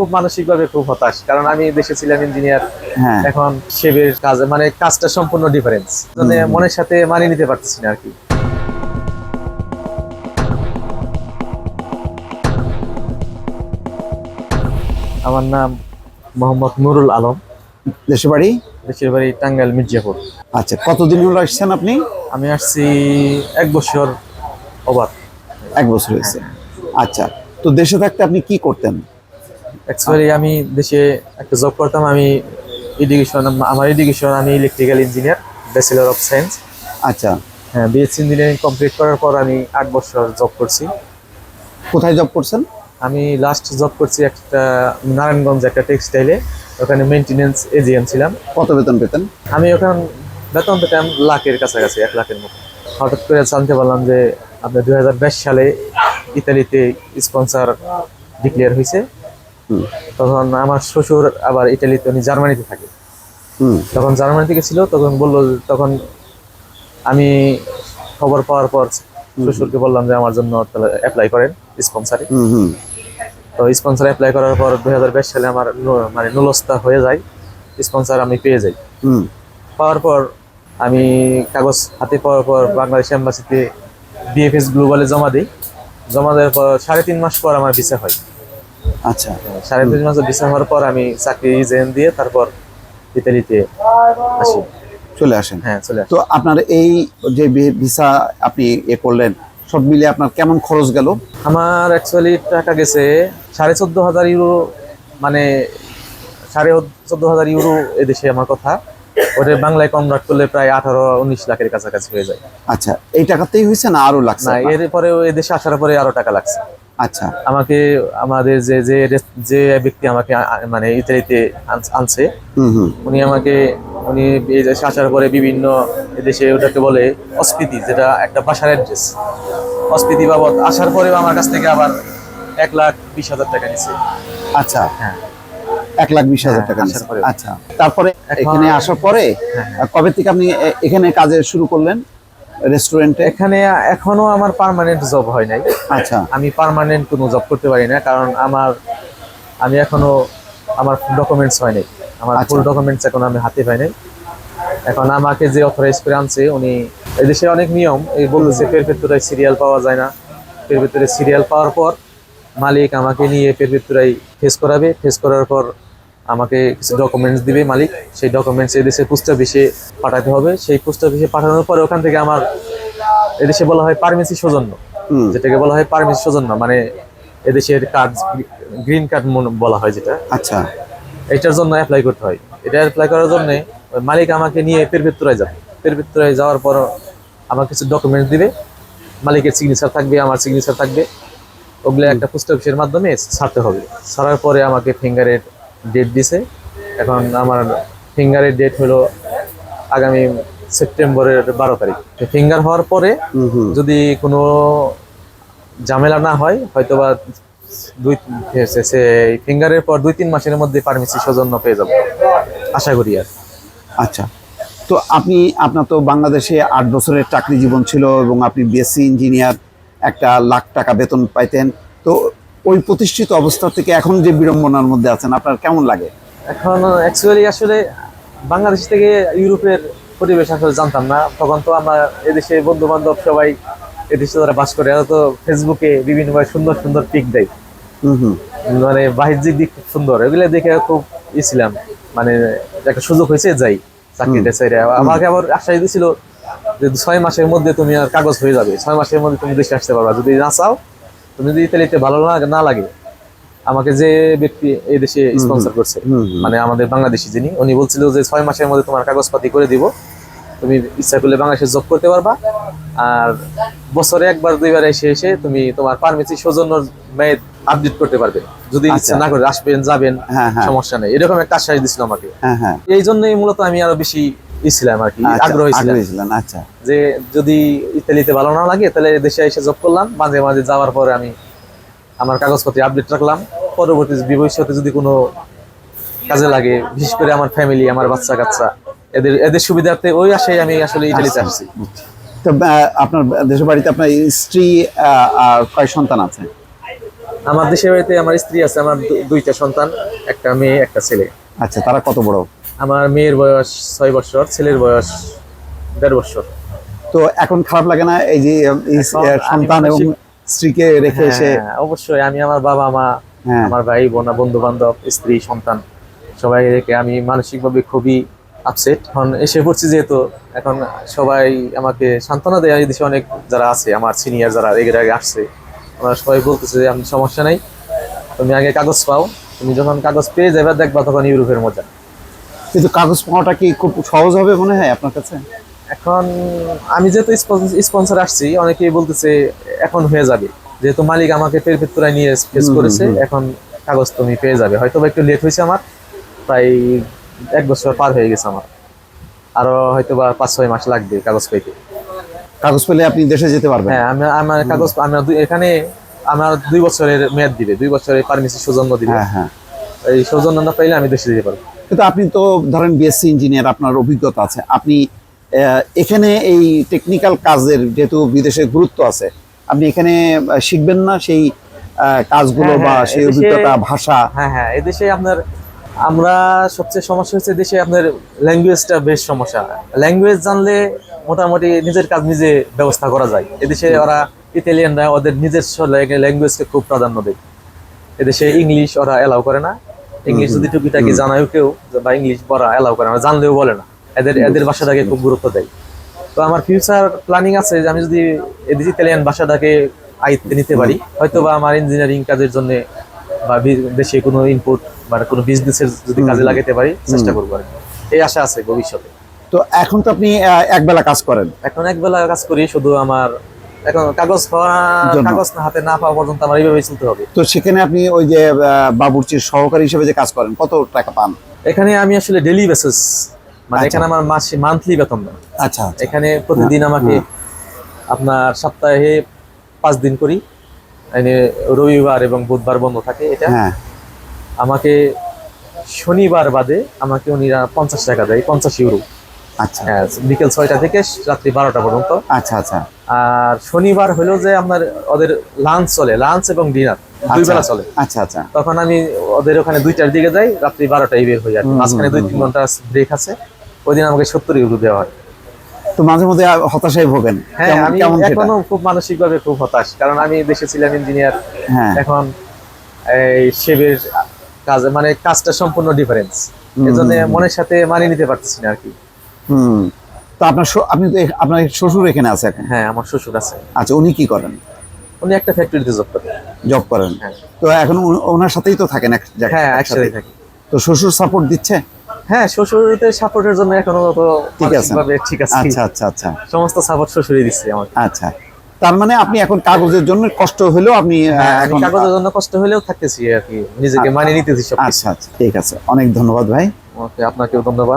খুব মানসিক ভাবে খুব হতাশ। কারণ আমি দেশে ছিলাম ইঞ্জিনিয়ার হ্যাঁ। এখন সেবের কাজ মানে কাজটা সম্পূর্ণ ডিফারেন্স মানে মনের সাথে মানিয়ে নিতে পারতেছি না আর কি আমার নাম মোহাম্মদ নুরুল আলম। দেশের বাড়ি? দেশের বাড়ি টাঙ্গাইল মির্জাপুর। আচ্ছা কতদিন হলো আসছেন আপনি? আমি আসছি এক বছর অবাক এক বছর হয়েছে। আচ্ছা তো দেশে থাকতে আপনি কি করতেন? অ্যাকচুয়ালি আমি দেশে একটা জব করতাম আমি এডুকেশন আমার এডুকেশন আমি electrical engineer bachelor of science আচ্ছা। হ্যাঁ বিএসসি ইঞ্জিনিয়ারিং কমপ্লিট করার পর আমি আট বছর জব করছি। কোথায় জব করছেন? আমি লাস্ট জব করছি একটা নারায়ণগঞ্জ একটা টেক্সটাইলে ওখানে মেনটেনেন্স এজিএম ছিলাম। কত বেতন পেতেন? আমি ওখান বেতন পেতাম লাখের কাছাকাছি এক লাখের মতো। হঠাৎ করে জানতে পারলাম যে আপনার দুই হাজার বাইশ সালে ইতালিতে স্পন্সর ডিক্লেয়ার হয়েছে। তখন আমার শ্বশুর আবার ইটালিতে উনি জার্মানিতে থাকে। তখন জার্মানি থেকে ছিল তখন বলল তখন আমি খবর পাওয়ার পর শ্বশুরকে বললাম যে আমার জন্য অ্যাপ্লাই করেন স্পন্সারে তো স্পন্সর অ্যাপ্লাই করার পর দুই হাজার বাইশ সালে আমার মানে নুলস্তা হয়ে যায় স্পন্সর আমি পেয়ে যাই। হুম। পাওয়ার পর আমি কাগজ হাতে পাওয়ার পর বাংলাদেশ এম্বাসিতে বিএফএস গ্লোবালে জমা দিই। জমা দেওয়ার পর সাড়ে তিন মাস পর আমার ভিসা হয়। আচ্ছা। সাড়ে তিন হওয়ার পর আমি চাকরি রিজাইন দিয়ে তারপর ইতালিতে আসি। চলে আসেন। হ্যাঁ চলে তো আপনার এই যে ভিসা আপনি এ করলেন সব মিলে আপনার কেমন খরচ গেল? আমার অ্যাকচুয়ালি টাকা গেছে সাড়ে চোদ্দ হাজার ইউরো মানে সাড়ে চোদ্দ হাজার ইউরো এদেশে আমার কথা। ওটা বাংলায় কনভার্ট করলে প্রায় আঠারো উনিশ লাখের কাছাকাছি হয়ে যায়। আচ্ছা এই টাকাতেই হয়েছে না আরও লাগছে? না আপনার? এদেশে আসার পরে আরও টাকা লাগছে। আচ্ছা। আমাকে আমাদের যে যে যে ব্যক্তি আমাকে মানে ইতালিতে আনছে উনি আমাকে উনি এই দেশে আসার পরে বিভিন্ন এদেশে ওটাকে বলে অস্পিতি যেটা একটা বাসার অ্যাড্রেস অস্পিতি বাবদ আসার পরেও আমার কাছ থেকে আবার এক লাখ বিশ হাজার টাকা নিচ্ছে আচ্ছা। হ্যাঁ। এক লাখ বিশ হাজার হ্যাঁ, টাকা। আচ্ছা। তারপরে এখানে আসার পরে হ্যাঁ, কবে থেকে আপনি এখানে কাজে শুরু করলেন? রেস্টুরেন্টে এখানে এখনও আমার পার্মানেন্ট জব হয় নাই। আচ্ছা। আমি পার্মানেন্ট কোনো জব করতে পারি না কারণ আমার আমি এখনও আমার ডকুমেন্টস হয় নাই। আমার আচ্ছা। ফুল ডকুমেন্টস এখন আমি হাতে পাই নাই। এখন আমাকে যে অথরাইজ করে আনছে উনি এদেশে অনেক নিয়ম এই বলতেছে পের ভেতরে সিরিয়াল পাওয়া যায় না। পের ভেতরে সিরিয়াল পাওয়ার পর মালিক আমাকে নিয়ে পের ভেতরাই ফেস করাবে। ফেস করার পর আমাকে কিছু ডকুমেন্টস দিবে মালিক সেই ডকুমেন্টস এদেশে পোস্ট অফিসে পাঠাতে হবে। সেই পোস্ট অফিসে পাঠানোর পরে ওখান থেকে আমার এদেশে বলা হয় পারমিসি সৌজন্য। যেটাকে বলা হয় পারমিসি সৌজন্য মানে এদেশের কার্ড গ্রিন কার্ড বলা হয় যেটা। আচ্ছা। এটার জন্য অ্যাপ্লাই করতে হয়। এটা অ্যাপ্লাই করার জন্য মালিক আমাকে নিয়ে পেরভেত্তরায় যাবে। পেরভেত্তরায় যাওয়ার পর আমার কিছু ডকুমেন্টস দিবে। মালিকের সিগনেচার থাকবে আমার সিগনেচার থাকবে। ওগুলো একটা পোস্ট অফিসের মাধ্যমে ছাড়তে হবে। ছাড়ার পরে আমাকে ফিঙ্গারের ডেট দিছে। এখন আমার ফিঙ্গারের ডেট হলো আগামী সেপ্টেম্বরের বারো তারিখ। ফিঙ্গার হওয়ার পরে যদি কোনো ঝামেলা না হয় হয়তো বা দুই সে ফিঙ্গারের পর দুই তিন মাসের মধ্যে পারমিসি সৌজন্য পেয়ে যাব। আশা করি আর। আচ্ছা। তো আপনি আপনার তো বাংলাদেশে আট বছরের চাকরি জীবন ছিল এবং আপনি বিএসসি ইঞ্জিনিয়ার একটা লাখ টাকা বেতন পাইতেন। তো ওই প্রতিষ্ঠিত অবস্থা থেকে এখন যে বিড়ম্বনার মধ্যে আছেন আপনার কেমন লাগে? এখন অ্যাকচুয়ালি আসলে বাংলাদেশ থেকে ইউরোপের পরিবেশ আসলে জানতাম না। তখন তো আমরা এদেশে বন্ধু বান্ধব সবাই এদেশে যারা বাস করে এরা তো ফেসবুকে বিভিন্নভাবে সুন্দর সুন্দর পিক দেয়। মানে বাহ্যিক দিক খুব সুন্দর। এগুলো দেখে খুব ই ছিলাম। মানে একটা সুযোগ হয়েছে যাই চাকরিটা ছেড়ে আমাকে আবার আশ্বাস দিয়েছিল যে ছয় মাসের মধ্যে তুমি আর কাগজ হয়ে যাবে। ছয় মাসের মধ্যে তুমি দেশে আসতে পারবা। যদি না চাও তুমি যদি ইতালিতে ভালো না না লাগে আমাকে যে ব্যক্তি এই দেশে স্পন্সর করছে। মানে আমাদের বাংলাদেশি যিনি উনি বলছিল যে ছয় মাসের মধ্যে তোমার কাগজপাতি করে দিব। তুমি ইচ্ছা করলে বাংলাদেশে জব করতে পারবা। আর বছরে একবার দুইবার এসে এসে তুমি তোমার পারমিসি সৌজন্য মেয়াদ আপডেট করতে পারবে। যদি ইচ্ছা আচ্ছা। না করে আসবেন যাবেন হ্যাঁ হ্যাঁ। সমস্যা নেই। এরকম একটা আশ্বাস দিছিল আমাকে। হ্যাঁ। এই জন্যই মূলত আমি আরও বেশি ছিলাম আর কি আচ্ছা, আগ্রহী ছিলাম আচ্ছা। যে যদি ইতালিতে ভালো না লাগে তাহলে দেশে এসে জব করলাম। মাঝে মাঝে যাওয়ার পরে আমি আমার কাগজপত্র আপডেট রাখলাম। পরবর্তী ভবিষ্যতে যদি কোনো কাজে লাগে বিশেষ করে আমার ফ্যামিলি আমার বাচ্চা কাচ্চা এদের এদের সুবিধার্থে ওই আশায় আমি আসলে ইতালিতে আসছি। তো আপনার দেশের বাড়িতে আপনার স্ত্রী আর কয় সন্তান আছে? আমার দেশের বাড়িতে আমার স্ত্রী আছে আমার দুইটা সন্তান একটা মেয়ে একটা ছেলে। আচ্ছা তারা কত বড়? আমার মেয়ের বয়স ছয় বছর ছেলের বয়স দেড় বছর। তো এখন খারাপ লাগে না এই যে সন্তান এবং স্ত্রীকে রেখে এসে? হ্যাঁ, অবশ্যই। আমি আমার বাবা মা হ্যাঁ। আমার ভাই বোন বন্ধু বান্ধব স্ত্রী সন্তান সবাই রেখে আমি মানসিকভাবে খুবই আপসেট এখন এসে পড়ছি যেহেতু এখন সবাই আমাকে সান্ত্বনা দেয়। এই দেশে অনেক যারা আছে আমার সিনিয়র যারা এগের আগে আসছে আমরা সবাই বলতেছে যে আমি সমস্যা নাই। তুমি আগে কাগজ পাও। তুমি যখন কাগজ পেয়ে যাবে দেখবা তখন ইউরোপের মজা। কিন্তু কাগজ পাওয়াটা কি খুব সহজ হবে মনে হয় আপনার কাছে? এখন আমি যেহেতু স্পন্সর আসছি অনেকেই বলতেছে এখন হয়ে যাবে। যেহেতু মালিক আমাকে পেরপেত্তরায় নিয়ে ফেস করেছে। এখন কাগজ তুমি পেয়ে যাবে। হয়তো একটু লেট হয়েছে আমার প্রায় এক বছর পার হয়ে গেছে আমার। আরও হয়তো বা পাঁচ ছয় মাস লাগবে কাগজ পেতে। কাগজ পেলে আপনি দেশে যেতে পারবেন। হ্যাঁ আমি আমার কাগজ আমরা দুই- এখানে আমার দুই বছরের মেয়াদ দিবে দুই বছরের পারমিশন সৌজন্য দিবে। হ্যাঁ হ্যাঁ। এই সৌজন্য না পাইলে আমি দেশে যেতে পারব। কিন্তু আপনি তো ধরেন বিএসসি ইঞ্জিনিয়ার আপনার অভিজ্ঞতা আছে। আপনি এখানে এই টেকনিক্যাল কাজের যেহেতু বিদেশে গুরুত্ব আছে আপনি এখানে শিখবেন না সেই কাজগুলো হ্যাঁ, বা হ্যাঁ, সেই অভিজ্ঞতা ভাষা? হ্যাঁ হ্যাঁ এদেশে আপনার আমরা সবচেয়ে সমস্যা হচ্ছে দেশে আপনার ল্যাঙ্গুয়েজটা বেশ সমস্যা। ল্যাঙ্গুয়েজ জানলে মোটামুটি নিজের কাজ নিজে ব্যবস্থা করা যায়। এদেশে ওরা ইতালিয়ানরা ওদের নিজস্ব ল্যাঙ্গুয়েজকে খুব প্রাধান্য দেয়। এদেশে ইংলিশ ওরা এলাও করে না। ইংলিশ যদি টুকিটাকি জানায়ও কেউ বা ইংলিশ পড়া এলাও করে না জানলেও বলে না। এদের এদের ভাষাটাকে খুব গুরুত্ব দেয়। তো আমার ফিউচার প্ল্যানিং আছে যে আমি যদি এদের ইতালিয়ান ভাষাটাকে আয়ত্তে নিতে পারি হয়তো বা আমার ইঞ্জিনিয়ারিং কাজের জন্য বা দেশে কোনো ইনপুট বা কোনো বিজনেসের যদি কাজে লাগাতে পারি চেষ্টা করব আর এই আশা আছে ভবিষ্যতে। তো এখন তো আপনি একবেলা কাজ করেন? এখন একবেলা কাজ করি শুধু আমার এখন কাগজ কাগজ না হাতে না পাওয়া পর্যন্ত আমার এইভাবেই চলতে হবে। তো সেখানে আপনি ওই যে বাবুর্চির সহকারী হিসেবে যে কাজ করেন কত টাকা পান? এখানে আমি আসলে ডেলি বেসিস মানে আচ্ছা। এখানে আমার মাসে মান্থলি বেতন না আচ্ছা এখানে প্রতিদিন আমাকে আপনার সপ্তাহে পাঁচ দিন করি। রবিবার এবং বুধবার বন্ধ থাকে এটা। হ্যাঁ। আমাকে শনিবার বাদে আমাকে উনিরা পঞ্চাশ টাকা দেয় পঞ্চাশ ইউরো। আচ্ছা। হ্যাঁ, বিকেল ছয়টা থেকে রাত্রি বারোটা পর্যন্ত। আচ্ছা আচ্ছা। আর শনিবার হলো যে আপনার ওদের লাঞ্চ চলে লাঞ্চ এবং ডিনার দুই আচ্ছা। বেলা চলে। আচ্ছা আচ্ছা। তখন আমি ওদের ওখানে দুইটার দিকে যাই রাত্রি বারোটায় বের কি। হুম, মাঝখানে দুই তিন ঘণ্টা ব্রেক আছে। ওই দিন আমাকে সত্তর ইউরো দেওয়া হয়। তো মাঝে মধ্যে হতাশায় ভোগেন? হ্যাঁ আমি এখনও খুব মানসিক ভাবে খুব হতাশ। কারণ আমি দেশে ছিলাম ইঞ্জিনিয়ার হ্যাঁ। এখন এই সেবের কাজ মানে কাজটা সম্পূর্ণ ডিফারেন্স এজন্য। মনের সাথে মানিয়ে নিতে পারতেছি না আর কি। হুম। তো আপনার আপনি তো আপনার শ্বশুর এখানে আছে এখন? হ্যাঁ আমার শ্বশুর আছে। আচ্ছা উনি কি করেন? উনি একটা ফ্যাক্টরিতে জব করে জব করেন। হ্যাঁ। তো এখন ওনার সাথেই তো থাকেন এক জায়গায় হ্যাঁ একসাথে। থাকি। তো শ্বশুর সাপোর্ট দিচ্ছে? হ্যাঁ শ্বশুরদের সাপোর্টের জন্য এখনও তো ঠিক আছে। ঠিক আছে। আচ্ছা আচ্ছা আচ্ছা। সমস্ত সাপোর্ট শ্বশুরই দিচ্ছে আমাকে। আচ্ছা। তার মানে আপনি এখন কাগজের জন্য কষ্ট হলেও আপনি হ্যাঁ, কাগজের জন্য কষ্ট হলেও থাকতেছি আর কি। নিজেকে মানিয়ে নিতেছি সব আচ্ছা আচ্ছা ঠিক আছে। অনেক ধন্যবাদ ভাই। আপনাকেও ধন্যবাদ।